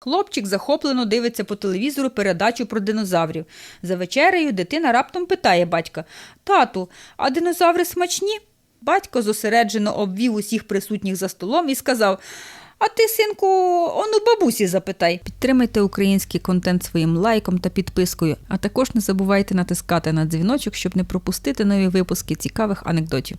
Хлопчик захоплено дивиться по телевізору передачу про динозаврів. За вечерею дитина раптом питає батька Тату, а динозаври смачні? Батько зосереджено обвів усіх присутніх за столом і сказав А ти, синку, он у бабусі запитай. Підтримайте український контент своїм лайком та підпискою, а також не забувайте натискати на дзвіночок, щоб не пропустити нові випуски цікавих анекдотів.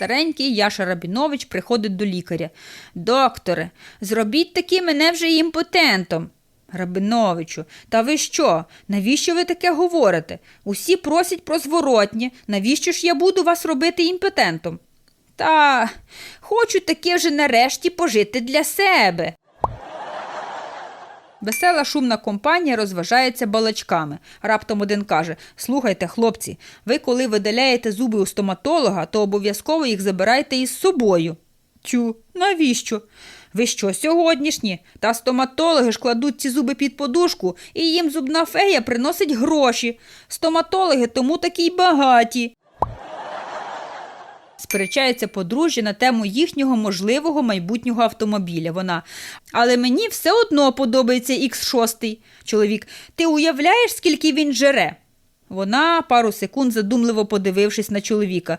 Старенький Яша Рабінович приходить до лікаря. Докторе, зробіть таки мене вже імпотентом. Рабиновичу, та ви що? Навіщо ви таке говорите? Усі просять про зворотні. Навіщо ж я буду вас робити імпотентом? Та хочу таке вже нарешті пожити для себе. Весела шумна компанія розважається балачками. Раптом один каже: Слухайте, хлопці, ви коли видаляєте зуби у стоматолога, то обов'язково їх забирайте із собою. Тю, навіщо? Ви що, сьогоднішні? Та стоматологи ж кладуть ці зуби під подушку, і їм зубна фея приносить гроші. Стоматологи тому такі й багаті. Сперечається подружжя на тему їхнього можливого майбутнього автомобіля. Вона. Але мені все одно подобається X6. Чоловік, ти уявляєш, скільки він жере? Вона, пару секунд задумливо подивившись на чоловіка.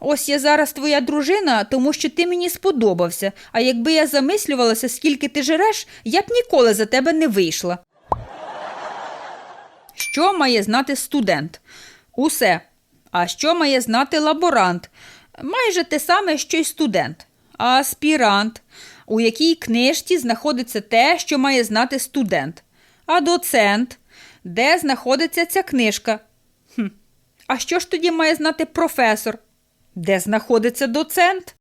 Ось я зараз твоя дружина, тому що ти мені сподобався. А якби я замислювалася, скільки ти жереш, я б ніколи за тебе не вийшла. Що має знати студент? Усе. А що має знати лаборант? Майже те саме, що й студент. Аспірант, у якій книжці знаходиться те, що має знати студент. А доцент, де знаходиться ця книжка? Хм. А що ж тоді має знати професор? Де знаходиться доцент?